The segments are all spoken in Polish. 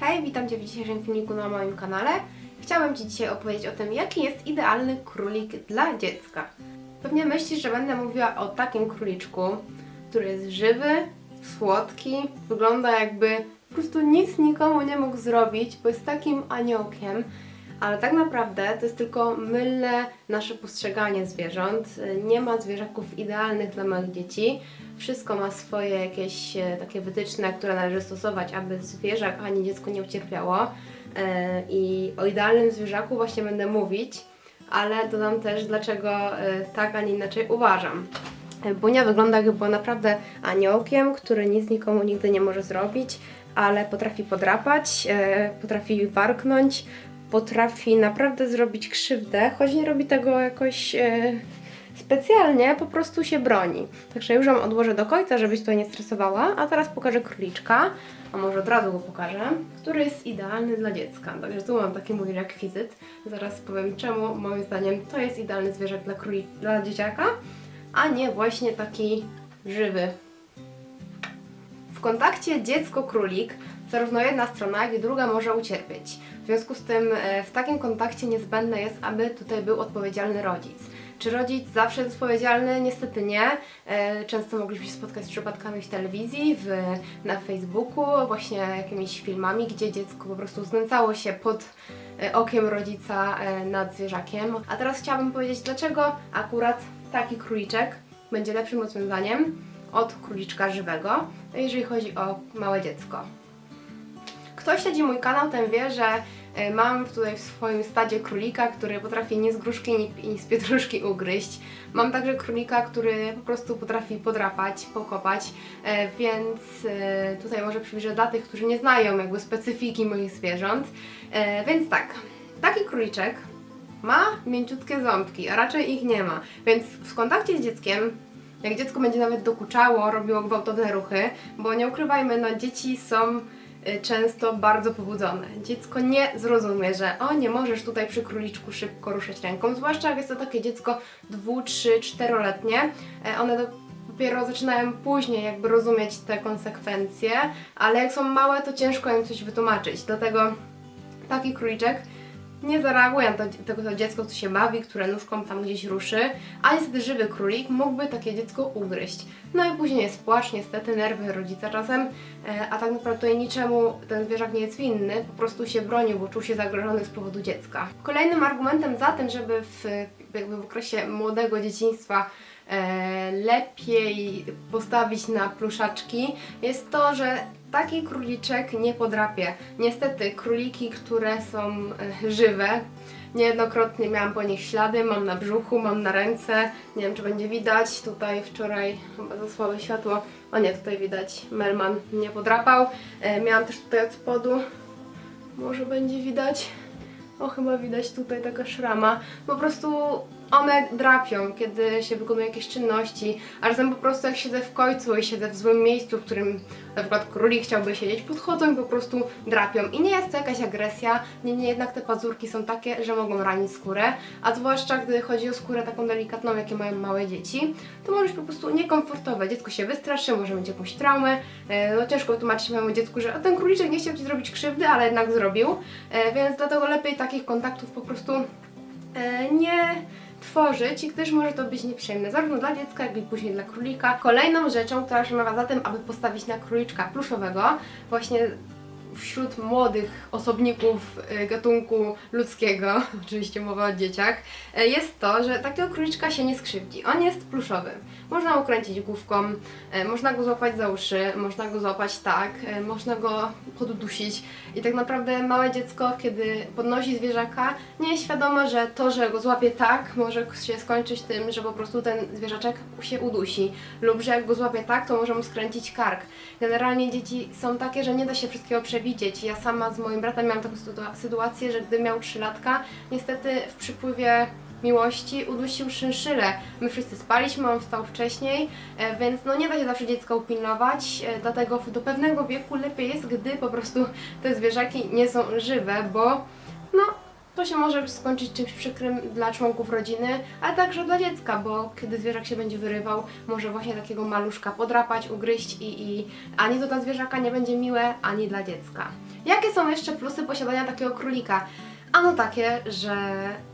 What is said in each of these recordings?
Hej, witam Cię w dzisiejszym filmiku na moim kanale. Chciałabym Ci dzisiaj opowiedzieć o tym, jaki jest idealny królik dla dziecka. Pewnie myślisz, że będę mówiła o takim króliczku, który jest żywy, słodki, wygląda jakby po prostu nic nikomu nie mógł zrobić, bo jest takim aniołkiem. Ale tak naprawdę to jest tylko mylne nasze postrzeganie zwierząt. Nie ma zwierzaków idealnych dla małych dzieci. Wszystko ma swoje jakieś e, takie wytyczne, które należy stosować, aby zwierzak ani dziecko nie ucierpiało. E, I o idealnym zwierzaku właśnie będę mówić, ale dodam też, dlaczego e, tak, a nie inaczej uważam. Bunia wygląda była naprawdę aniołkiem, który nic nikomu nigdy nie może zrobić, ale potrafi podrapać, potrafi warknąć, potrafi naprawdę zrobić krzywdę, choć nie robi tego jakoś e, specjalnie, po prostu się broni. Także już ją odłożę do końca, żebyś tutaj nie stresowała, a teraz pokażę króliczka, a może od razu go pokażę, który jest idealny dla dziecka. Także tu mam taki mój rekwizyt, zaraz powiem czemu moim zdaniem to jest idealny zwierzak dla, króli- dla dzieciaka, a nie właśnie taki żywy. W kontakcie dziecko-królik zarówno jedna strona, jak i druga może ucierpieć. Związku z tym e, w takim kontakcie niezbędne jest, aby tutaj był odpowiedzialny rodzic. Czy rodzic zawsze jest odpowiedzialny? Niestety nie. E, Często mogliśmy się spotkać z przypadkami w telewizji, w, na Facebooku, właśnie jakimiś filmami, gdzie dziecko po prostu znęcało się pod e, okiem rodzica nad zwierzakiem. A teraz chciałabym powiedzieć, dlaczego akurat taki króliczek będzie lepszym rozwiązaniem od króliczka żywego, jeżeli chodzi o małe dziecko. Kto śledzi mój kanał, ten wie, że mam tutaj w swoim stadzie królika, który potrafi nie z gruszki, ni, ni z pietruszki ugryźć. Mam także królika, który po prostu potrafi podrapać, pokopać, e, więc e, tutaj może przybliżę dla tych, którzy nie znają jakby specyfiki moich zwierząt. E, Więc tak, taki króliczek ma mięciutkie ząbki, a raczej ich nie ma, więc w kontakcie z dzieckiem jak dziecko będzie nawet dokuczało, robiło gwałtowne ruchy, bo nie ukrywajmy, no dzieci są często bardzo pobudzone. Dziecko nie zrozumie, że o, nie możesz tutaj przy króliczku szybko ruszać ręką, zwłaszcza jak jest to takie dziecko dwu, trzy, czteroletnie. E, One dopiero zaczynają później jakby rozumieć te konsekwencje, ale jak są małe, to ciężko im coś wytłumaczyć. Dlatego taki króliczek nie zareaguje na tego to dziecko, co się bawi, które nóżką tam gdzieś ruszy, a niestety żywy królik mógłby takie dziecko ugryźć. No i później jest płacz, niestety nerwy rodzica czasem, e, a tak naprawdę tutaj niczemu ten zwierzak nie jest winny, po prostu się bronił, bo czuł się zagrożony z powodu dziecka. Kolejnym argumentem za tym, żeby w, jakby w okresie młodego dzieciństwa e, lepiej postawić na pluszaczki jest to, że taki króliczek nie podrapie. Niestety króliki, które są e, żywe, niejednokrotnie miałam po nich ślady, mam na brzuchu, mam na ręce, nie wiem czy będzie widać, tutaj wczoraj chyba za słabe światło, o nie, tutaj widać, Melman nie podrapał. E, miałam też tutaj od spodu, może będzie widać, o, chyba widać tutaj taka szrama. Po prostu one drapią, kiedy się wykonuje jakieś czynności, a czasem po prostu jak siedzę w końcu i siedzę w złym miejscu, w którym na przykład królik chciałby siedzieć, podchodzą i po prostu drapią. I nie jest to jakaś agresja, niemniej jednak te pazurki są takie, że mogą ranić skórę, a zwłaszcza gdy chodzi o skórę taką delikatną, jakie mają małe dzieci, to może być po prostu niekomfortowe. Dziecko się wystraszy, może mieć jakąś traumę, e, no ciężko wytłumaczyć małemu dziecku, że "A ten króliczek nie chciał Ci zrobić krzywdy, ale jednak zrobił, e, więc dlatego lepiej takich kontaktów po prostu e, nie tworzyć, gdyż może to być nieprzyjemne zarówno dla dziecka, jak i później dla królika. Kolejną rzeczą, która przemawia za tym, aby postawić na króliczka pluszowego, właśnie wśród młodych osobników y, gatunku ludzkiego, oczywiście mowa o dzieciach, y, jest to, że takiego króliczka się nie skrzywdzi. On jest pluszowy. Można ukręcić główką, y, można go złapać za uszy, można go złapać tak, można go poddusić i tak naprawdę małe dziecko, kiedy podnosi zwierzaka, nie jest świadome, że to, że go złapie tak, może się skończyć tym, że po prostu ten zwierzaczek się udusi lub że jak go złapie tak, to może mu skręcić kark. Generalnie dzieci są takie, że nie da się wszystkiego przewidzieć. Ja sama z moim bratem miałam taką sytua- sytuację, że gdy miał 3 latka, niestety w przypływie miłości udusił szynszylę. My wszyscy spaliśmy, on wstał wcześniej, e, więc no nie da się zawsze dziecka upilnować, e, dlatego do pewnego wieku lepiej jest, gdy po prostu te zwierzaki nie są żywe, bo no to się może skończyć czymś przykrym dla członków rodziny, ale także dla dziecka, bo kiedy zwierzak się będzie wyrywał, może właśnie takiego maluszka podrapać, ugryźć i, i ani to dla zwierzaka nie będzie miłe, ani dla dziecka. Jakie są jeszcze plusy posiadania takiego królika? Ano takie, że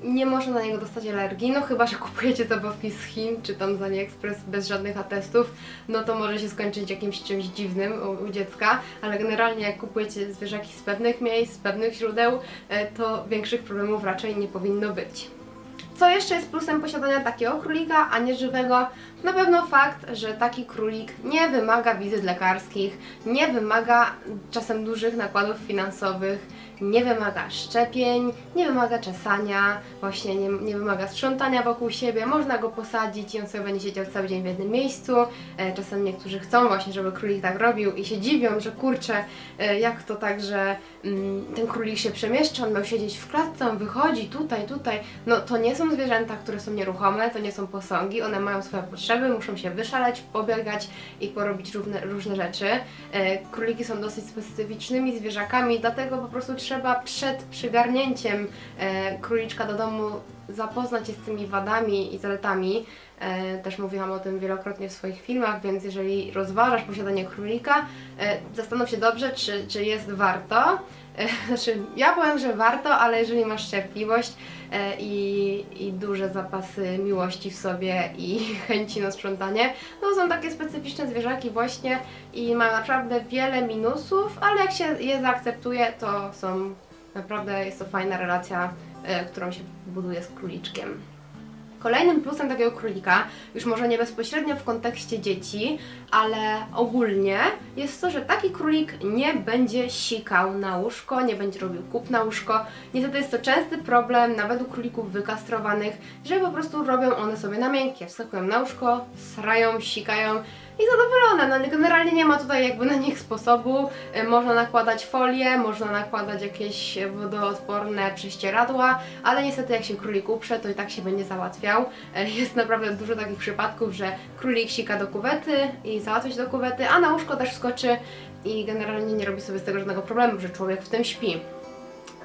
nie można na niego dostać alergii, no chyba, że kupujecie zabawki z Chin, czy tam z AliExpress bez żadnych atestów, no to może się skończyć jakimś czymś dziwnym u, u dziecka, ale generalnie jak kupujecie zwierzaki z pewnych miejsc, z pewnych źródeł, e, to większych problemów raczej nie powinno być. Co jeszcze jest plusem posiadania takiego królika, a nie żywego? Na pewno fakt, że taki królik nie wymaga wizyt lekarskich, nie wymaga czasem dużych nakładów finansowych, nie wymaga szczepień, nie wymaga czesania, właśnie nie, nie wymaga sprzątania wokół siebie. Można go posadzić i on sobie będzie siedział cały dzień w jednym miejscu. E, Czasem niektórzy chcą właśnie, żeby królik tak robił i się dziwią, że kurczę, e, jak to tak, że mm, ten królik się przemieszcza, on miał siedzieć w klatce, on wychodzi tutaj, tutaj. No to nie są zwierzęta, które są nieruchome, to nie są posągi, one mają swoje potrzeby, muszą się wyszaleć, pobiegać i porobić różne, różne rzeczy. E, Króliki są dosyć specyficznymi zwierzakami, dlatego po prostu trzeba przed przygarnięciem e, króliczka do domu zapoznać się z tymi wadami i zaletami. E, Też mówiłam o tym wielokrotnie w swoich filmach, więc jeżeli rozważasz posiadanie królika, e, zastanów się dobrze, czy, czy jest warto. Znaczy, ja powiem, że warto, ale jeżeli masz cierpliwość e, i, i duże zapasy miłości w sobie i chęci na sprzątanie, no są takie specyficzne zwierzaki właśnie i mają naprawdę wiele minusów, ale jak się je zaakceptuje, to są naprawdę, jest to fajna relacja, e, którą się buduje z króliczkiem. Kolejnym plusem takiego królika, już może nie bezpośrednio w kontekście dzieci, ale ogólnie jest to, że taki królik nie będzie sikał na łóżko, nie będzie robił kup na łóżko. Niestety jest to częsty problem, nawet u królików wykastrowanych, że po prostu robią one sobie na miękkie, wskakują na łóżko, srają, sikają i zadowolone. No generalnie nie ma tutaj jakby na nich sposobu. E, Można nakładać folię, można nakładać jakieś wodoodporne prześcieradła, ale niestety jak się królik uprze, to i tak się będzie załatwiał. E, Jest naprawdę dużo takich przypadków, że królik sika do kuwety i załatwia się do kuwety, a na łóżko też skoczy i generalnie nie robi sobie z tego żadnego problemu, że człowiek w tym śpi.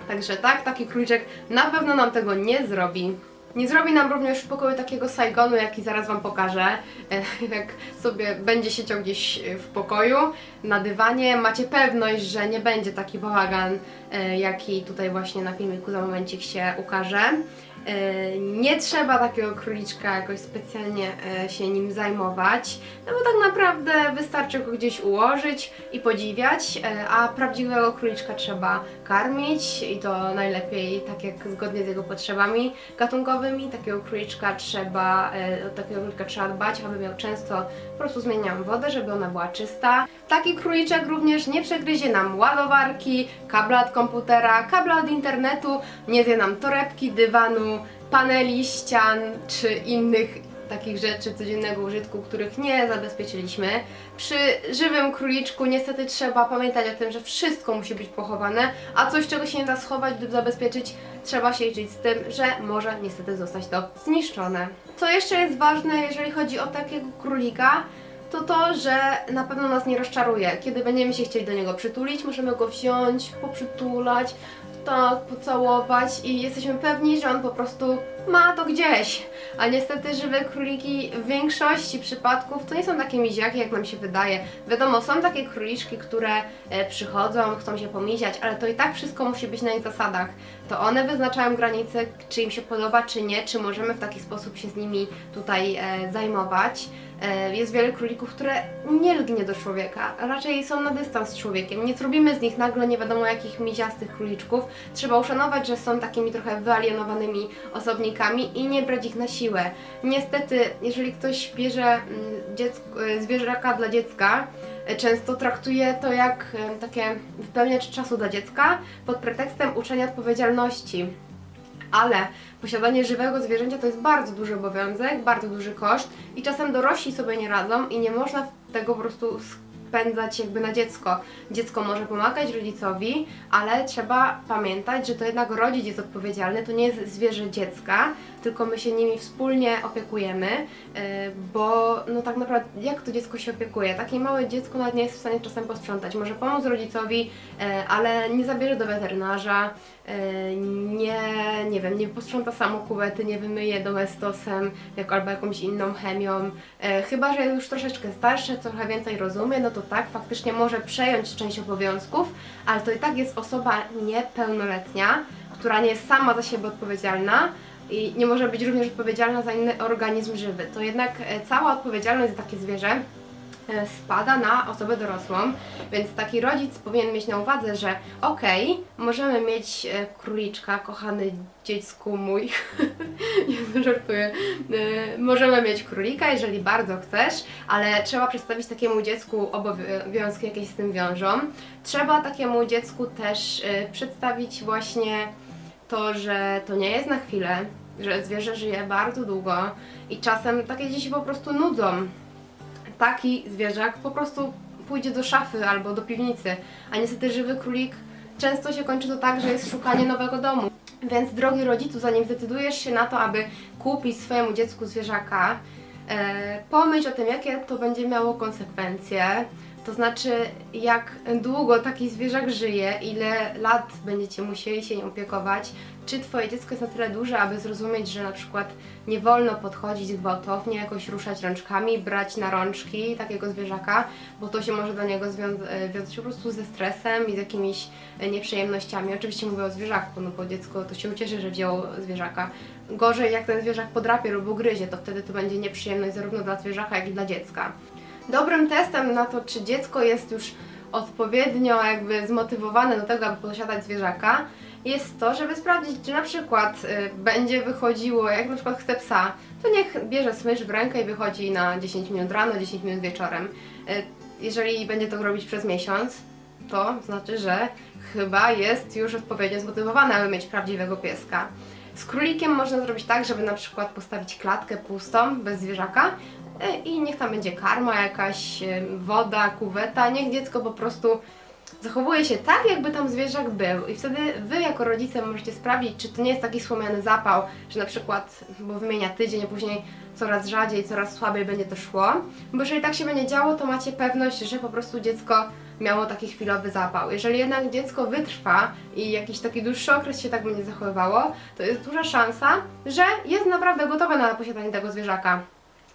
Także tak, taki króliczek na pewno nam tego nie zrobi. Nie zrobi nam również w pokoju takiego Saigonu, jaki zaraz Wam pokażę. E, Jak sobie będzie siedział gdzieś w pokoju, na dywanie, macie pewność, że nie będzie taki bałagan, e, jaki tutaj właśnie na filmiku za momencik się ukaże. E, Nie trzeba takiego króliczka jakoś specjalnie e, się nim zajmować, no bo tak naprawdę wystarczy go gdzieś ułożyć i podziwiać, e, a prawdziwego króliczka trzeba karmić i to najlepiej tak jak zgodnie z jego potrzebami gatunkowymi. Takiego króliczka trzeba, takiego królika trzeba dbać, aby miał często po prostu zmieniam wodę, żeby ona była czysta. Taki króliczek również nie przegryzie nam ładowarki, kabla od komputera, kabla od internetu, nie zje nam torebki, dywanu, paneli, ścian czy innych takich rzeczy codziennego użytku, których nie zabezpieczyliśmy. Przy żywym króliczku niestety trzeba pamiętać o tym, że wszystko musi być pochowane, a coś, czego się nie da schować lub zabezpieczyć, trzeba się liczyć z tym, że może niestety zostać to zniszczone. Co jeszcze jest ważne, jeżeli chodzi o takiego królika, to to, że na pewno nas nie rozczaruje. Kiedy będziemy się chcieli do niego przytulić, możemy go wziąć, poprzytulać, tak, pocałować i jesteśmy pewni, że on po prostu ma to gdzieś. A niestety żywe króliki w większości przypadków to nie są takie miziaki, jak nam się wydaje. Wiadomo, są takie króliczki, które e, przychodzą, chcą się pomiziać, ale to i tak wszystko musi być na ich zasadach. To one wyznaczają granice, czy im się podoba, czy nie, czy możemy w taki sposób się z nimi tutaj e, zajmować. E, Jest wiele królików, które nie lgnie do człowieka, raczej są na dystans z człowiekiem. Nie zrobimy z nich nagle nie wiadomo jakich miziastych króliczków. Trzeba uszanować, że są takimi trochę wyalienowanymi osobnikami i nie brać ich na siłę. Niestety, jeżeli ktoś bierze mm, dziecko, e, zwierzaka dla dziecka, e, często traktuje to jak e, takie wypełniacz czasu dla dziecka pod pretekstem uczenia odpowiedzialności ale posiadanie żywego zwierzęcia to jest bardzo duży obowiązek, bardzo duży koszt i czasem dorośli sobie nie radzą i nie można tego po prostu wypędzać jakby na dziecko. Dziecko może pomagać rodzicowi, ale trzeba pamiętać, że to jednak rodzic jest odpowiedzialny, to nie jest zwierzę dziecka, tylko my się nimi wspólnie opiekujemy, e, bo no tak naprawdę jak to dziecko się opiekuje? Takie małe dziecko nawet nie jest w stanie czasem posprzątać, może pomóc rodzicowi, e, ale nie zabierze do weterynarza, e, nie, nie wiem, nie posprząta samo kuwety, nie wymyje domestosem jak, albo jakąś inną chemią. Chyba, że jest już troszeczkę starsze, trochę więcej rozumie, no to tak, faktycznie może przejąć część obowiązków, ale to i tak jest osoba niepełnoletnia, która nie jest sama za siebie odpowiedzialna i nie może być również odpowiedzialna za inny organizm żywy. To jednak e, cała odpowiedzialność za takie zwierzę e, spada na osobę dorosłą, więc taki rodzic powinien mieć na uwadze, że okej, możemy mieć e, króliczka, kochany dziecku mój, nie żartuję, możemy mieć królika, jeżeli bardzo chcesz, ale trzeba przedstawić takiemu dziecku obowiązki, jakie się z tym wiążą. Trzeba takiemu dziecku też przedstawić właśnie to, że to nie jest na chwilę, że zwierzę żyje bardzo długo i czasem takie dzieci po prostu nudzą. Taki zwierzak po prostu pójdzie do szafy albo do piwnicy, a niestety żywy królik często się kończy to tak, że jest szukanie nowego domu. Więc drogi rodzicu, zanim zdecydujesz się na to, aby kupić swojemu dziecku zwierzaka, e, pomyśl o tym, jakie to będzie miało konsekwencje. To znaczy, jak długo taki zwierzak żyje, ile lat będziecie musieli się nim opiekować, czy Twoje dziecko jest na tyle duże, aby zrozumieć, że na przykład nie wolno podchodzić gwałtownie, jakoś ruszać rączkami, brać na rączki takiego zwierzaka, bo to się może do niego e, wiązać po prostu ze stresem i z jakimiś e, nieprzyjemnościami. Oczywiście mówię o zwierzaku, no bo dziecko to się ucieszy, że wzięło zwierzaka. Gorzej jak ten zwierzak podrapie lub ugryzie, to wtedy to będzie nieprzyjemność zarówno dla zwierzaka, jak i dla dziecka. Dobrym testem na to, czy dziecko jest już odpowiednio jakby zmotywowane do tego, aby posiadać zwierzaka, jest to, żeby sprawdzić, czy na przykład y, będzie wychodziło, jak na przykład chce psa, to niech bierze smycz w rękę i wychodzi na 10 minut rano, 10 minut wieczorem. Y, jeżeli będzie to robić przez miesiąc, to znaczy, że chyba jest już odpowiednio zmotywowany, aby mieć prawdziwego pieska. Z królikiem można zrobić tak, żeby na przykład postawić klatkę pustą, bez zwierzaka i niech tam będzie karma jakaś, e, woda, kuweta, niech dziecko po prostu zachowuje się tak, jakby tam zwierzak był. I wtedy wy jako rodzice możecie sprawdzić, czy to nie jest taki słomiany zapał, że na przykład, bo wymienia tydzień, a później coraz rzadziej, coraz słabiej będzie to szło. Bo jeżeli tak się będzie działo, to macie pewność, że po prostu dziecko miało taki chwilowy zapał. Jeżeli jednak dziecko wytrwa i jakiś taki dłuższy okres się tak będzie zachowywało, to jest duża szansa, że jest naprawdę gotowe na posiadanie tego zwierzaka.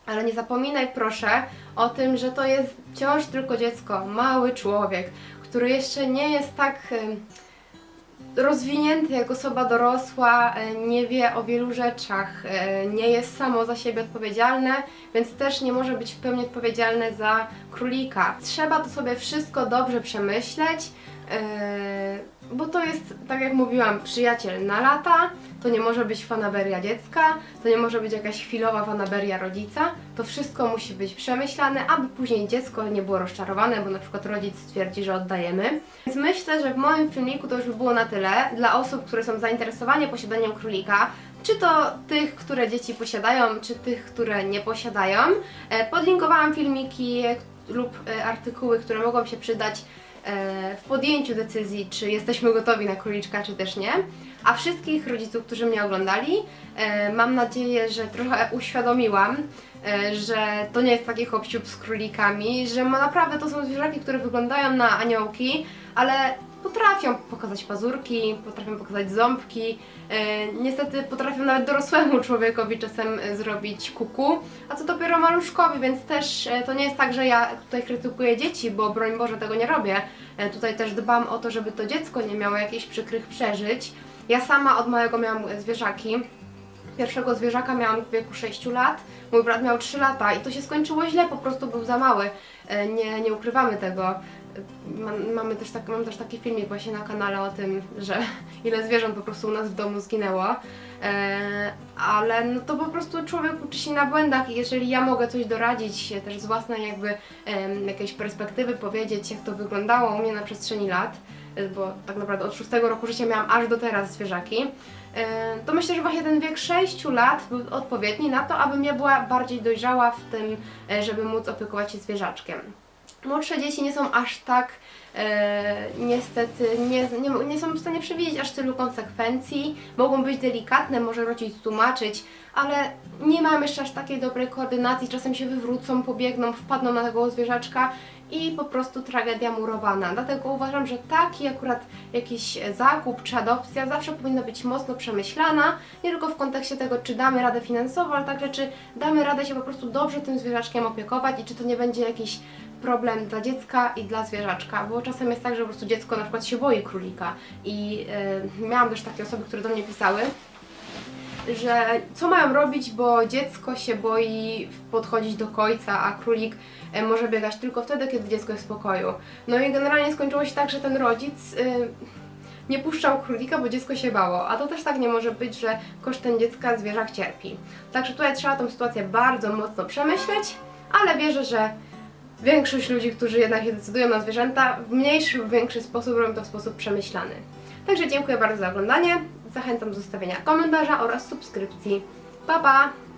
Ale nie zapominaj proszę o tym, że to jest wciąż tylko dziecko, mały człowiek, który jeszcze nie jest tak rozwinięty jak osoba dorosła, e, nie wie o wielu rzeczach, e, nie jest samo za siebie odpowiedzialne, więc też nie może być w pełni odpowiedzialne za królika. Trzeba to sobie wszystko dobrze przemyśleć, e, bo to jest, tak jak mówiłam, przyjaciel na lata, to nie może być fanaberia dziecka, to nie może być jakaś chwilowa fanaberia rodzica, to wszystko musi być przemyślane, aby później dziecko nie było rozczarowane, bo na przykład rodzic stwierdzi, że oddajemy. Więc myślę, że w moim filmiku to już by było na tyle. Dla osób, które są zainteresowane posiadaniem królika, czy to tych, które dzieci posiadają, czy tych, które nie posiadają. E, Podlinkowałam filmiki lub e, artykuły, które mogą się przydać w podjęciu decyzji, czy jesteśmy gotowi na króliczka, czy też nie. A wszystkich rodziców, którzy mnie oglądali, e, mam nadzieję, że trochę uświadomiłam, e, że to nie jest taki hop z królikami, że ma naprawdę to są zwierzaki, które wyglądają na aniołki, ale potrafią pokazać pazurki, potrafią pokazać ząbki, e, niestety potrafią nawet dorosłemu człowiekowi czasem e, zrobić kuku, a co dopiero maluszkowi, więc też e, to nie jest tak, że ja tutaj krytykuję dzieci, bo broń Boże tego nie robię. Tutaj też dbam o to, żeby to dziecko nie miało jakichś przykrych przeżyć. Ja sama od małego miałam zwierzaki. Pierwszego zwierzaka miałam w wieku 6 lat, mój brat miał 3 lata i to się skończyło źle, po prostu był za mały. Nie, nie ukrywamy tego. Mam, mamy też tak, mam też taki filmik właśnie na kanale o tym, że ile zwierząt po prostu u nas w domu zginęło. E, ale no to po prostu człowiek uczy się na błędach i jeżeli ja mogę coś doradzić też z własnej jakby jakiejś perspektywy, powiedzieć jak to wyglądało u mnie na przestrzeni lat, e, bo tak naprawdę od szóstego roku życia miałam aż do teraz zwierzaki, e, to myślę, że właśnie ten wiek 6 lat był odpowiedni na to, abym ja była bardziej dojrzała w tym, żeby móc opiekować się zwierzaczkiem. Młodsze dzieci nie są aż tak e, niestety, nie, nie, nie są w stanie przewidzieć aż tylu konsekwencji. Mogą być delikatne, może rodzic tłumaczyć, ale nie mam jeszcze aż takiej dobrej koordynacji. Czasem się wywrócą, pobiegną, wpadną na tego zwierzaczka i po prostu tragedia murowana. Dlatego uważam, że taki akurat jakiś zakup czy adopcja zawsze powinna być mocno przemyślana, nie tylko w kontekście tego, czy damy radę finansowo, ale także czy damy radę się po prostu dobrze tym zwierzaczkiem opiekować i czy to nie będzie jakiś problem dla dziecka i dla zwierzaczka, bo czasem jest tak, że po prostu dziecko na przykład się boi królika i y, miałam też takie osoby, które do mnie pisały, że co mają robić, bo dziecko się boi podchodzić do końca, a królik e, może biegać tylko wtedy, kiedy dziecko jest w spokoju. No i generalnie skończyło się tak, że ten rodzic y, nie puszczał królika, bo dziecko się bało, a to też tak nie może być, że kosztem dziecka zwierzak cierpi. Także tutaj trzeba tę sytuację bardzo mocno przemyśleć, ale wierzę, że większość ludzi, którzy jednak się decydują na zwierzęta, w mniejszy lub większy sposób robią to w sposób przemyślany. Także dziękuję bardzo za oglądanie. Zachęcam do zostawienia komentarza oraz subskrypcji. Pa pa!